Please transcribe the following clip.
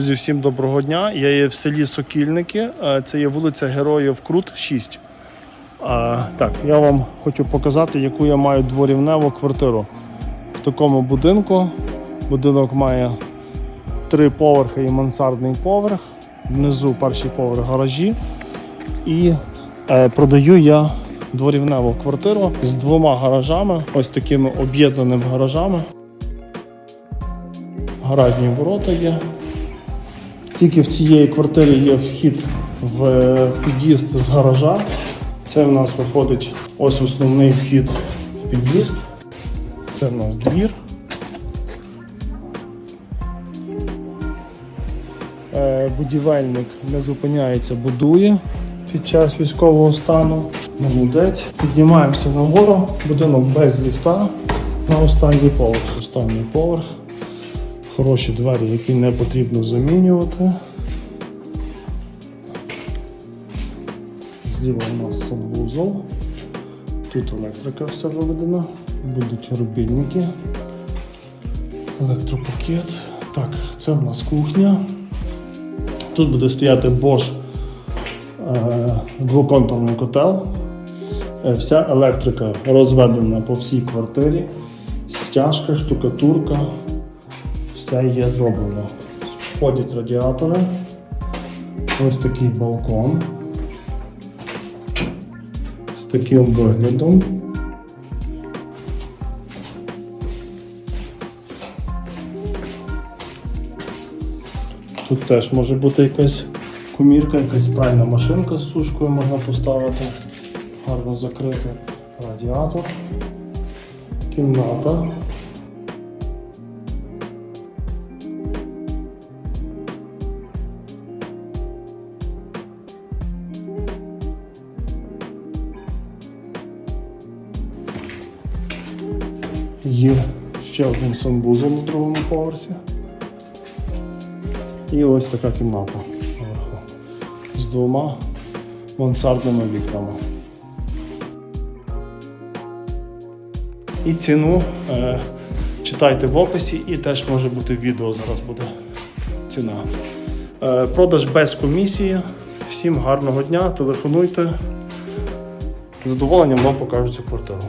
Друзі, всім доброго дня. Я є в селі Сокільники. Це є вулиця Героїв Крут 6. А, так, я вам хочу показати, яку я маю дворівневу квартиру. В такому будинку. Будинок має три поверхи і мансардний поверх. Внизу перший поверх гаражі. І е, продаю я дворівневу квартиру з двома гаражами, ось такими об'єднаними гаражами. Гаражні ворота є. Тільки в цієї квартири є вхід в е, під'їзд з гаража. Це в нас виходить ось основний вхід в під'їзд. Це в нас двір. Е, Будівельник не зупиняється, будує під час військового стану. Молодець. Піднімаємося нагору. Будинок без ліфта на останній поверх. Останній поверх. Хороші двері, які не потрібно замінювати. Зліва у нас санвузол. Тут електрика все виведена. Будуть рубільники. Електропакет. Так, це в нас кухня. Тут буде стояти Bosch е, двоконтурний котел. Е, Вся електрика розведена по всій квартирі. Стяжка, штукатурка. Все є зроблено. Входять радіатори. Ось такий балкон. З таким виглядом. Тут теж може бути якась комірка, якась пральна машинка з сушкою можна поставити. Гарно закрити радіатор. Кімната. Є ще один санвузол на другому поверсі. І ось така кімната наверху з двома мансардними вікнами. І ціну е, читайте в описі, і теж може бути відео зараз буде ціна. Е, продаж без комісії. Всім гарного дня, телефонуйте. З задоволенням вам покажу цю квартиру.